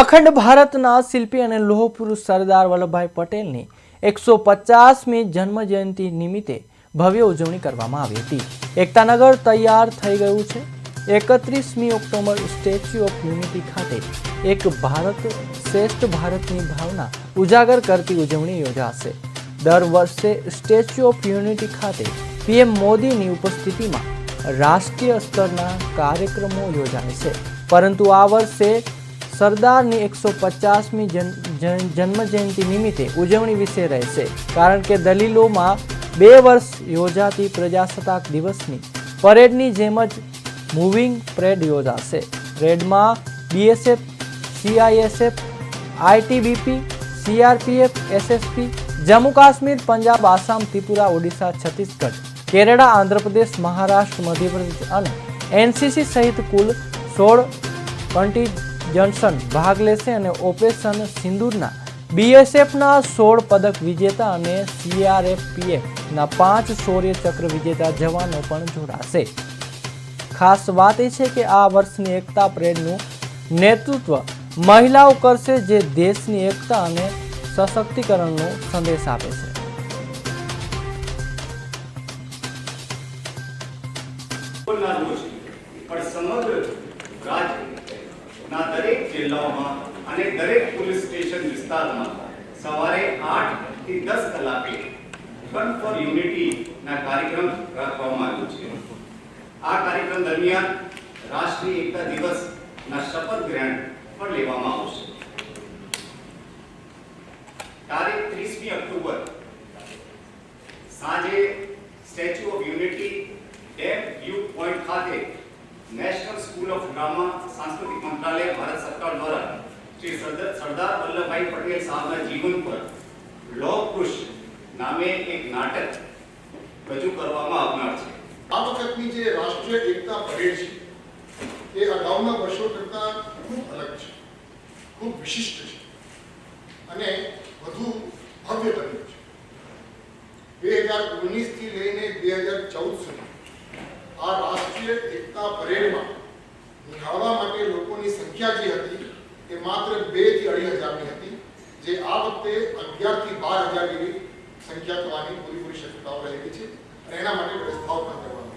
અખંડ ભારતના શિલ્પી અને લોહ પુરુષ સરદાર વલ્લભભાઈ પટેલની એકસો પચાસમી જન્મ જયંતિ નિમિત્તે ભવ્ય ઉજવણી કરવામાં આવી હતી. એકતાનગર તૈયાર થઈ ગયું છે. એકત્રીસમી ઓક્ટોબર સ્ટેચ્યુ ઓફ યુનિટી ખાતે એક ભારત શ્રેષ્ઠ ભારતની ભાવના ઉજાગર કરતી ઉજવણી યોજાશે. દર વર્ષે સ્ટેચ્યુ ઓફ યુનિટી ખાતે પીએમ મોદીની ઉપસ્થિતિમાં રાષ્ટ્રીય સ્તરના કાર્યક્રમો યોજાય છે. પરંતુ આ વર્ષે સરદારની એકસો પચાસમી જન્મજયંતિ નિમિત્તે ઉજવણી વિશે રહેશે. કારણ કે દલીલોમાં બે વર્ષ યોજાતી પ્રજાસત્તાક દિવસની પરેડની જેમ જ મૂવિંગ પરેડ યોજાશે. પરેડમાં BSF, CISF, ITBP, CRPF, SSP, Jammu Kashmir, Punjab, Assam, Tripura, Odisha, Chhattisgarh, Kerala, Andhra Pradesh, Maharashtra, Madhya Pradesh અને એનસીસી સહિત કુલ સોળ કન્ટીજન્શન ભાગ લેશે અને ઓપરેશન સિંદૂરના બીએસએફના સોળ પદક વિજેતા અને સીઆરએફપીએફના પાંચ શૌર્ય ચક્ર વિજેતા જવાનો પણ જોડાશે. ખાસ વાત એ છે કે આ વર્ષની એકતા પરેડનું નેતૃત્વ મહિલાઓ કરશે જે દેશની એકતા અને સશક્તિકરણનો સંદેશ આપે છે. પણ સમગ્ર રાજ્યના દરેક જિલ્લાઓમાં અને દરેક પોલીસ સ્ટેશન વિસ્તારમાં સવારે 8 થી દસ કલાકે ફન ફોર યુનિટી ના કાર્યક્રમ રાખવામાં આવ્યો છે. આ કાર્યક્રમ દરમિયાન રાષ્ટ્રીય એકતા દિવસ ના શપથ ગ્રહણ પણ લેવામાં આવશે. તારીખ ત્રીસમી ઓક્ટોબર, સાંજે Statue of Unity dam view point ખાતે નેશનલ સ્કૂલ ઓફ ડ્રામા સાંસ્કૃતિક મંત્રાલય ભારત સરકાર દ્વારા શ્રી સરદાર વલ્લભભાઈ પટેલ સાહેબના જીવન પર પુરુષ નામે એક નાટક રજૂ કરવામાં આવનાર છે આ વખતની જે રાષ્ટ્રીય એકતા પરેડ છે, એ અગાઉના વર્ષો કરતાં ખૂબ અલગ છે, ખૂબ વિશિષ્ટ છે અને વધુ ભવ્ય બન્યું છે. બે હજાર ઓગણીસથી લઈને બે હજાર ચૌદ સુધી આ રાષ્ટ્રીય એકતા પરેડમાં નિહાળવા માટે લોકોની સંખ્યા જે હતી એ માત્ર બેથી અઢી હજારની હતી, જે આ વખતે અગિયારથી બાર હજાર જેવી સંખ્યા થવાની પૂરેપૂરી શક્યતાઓ રહેલી છે અને એના માટે વ્યવસ્થાઓ પણ કરવામાં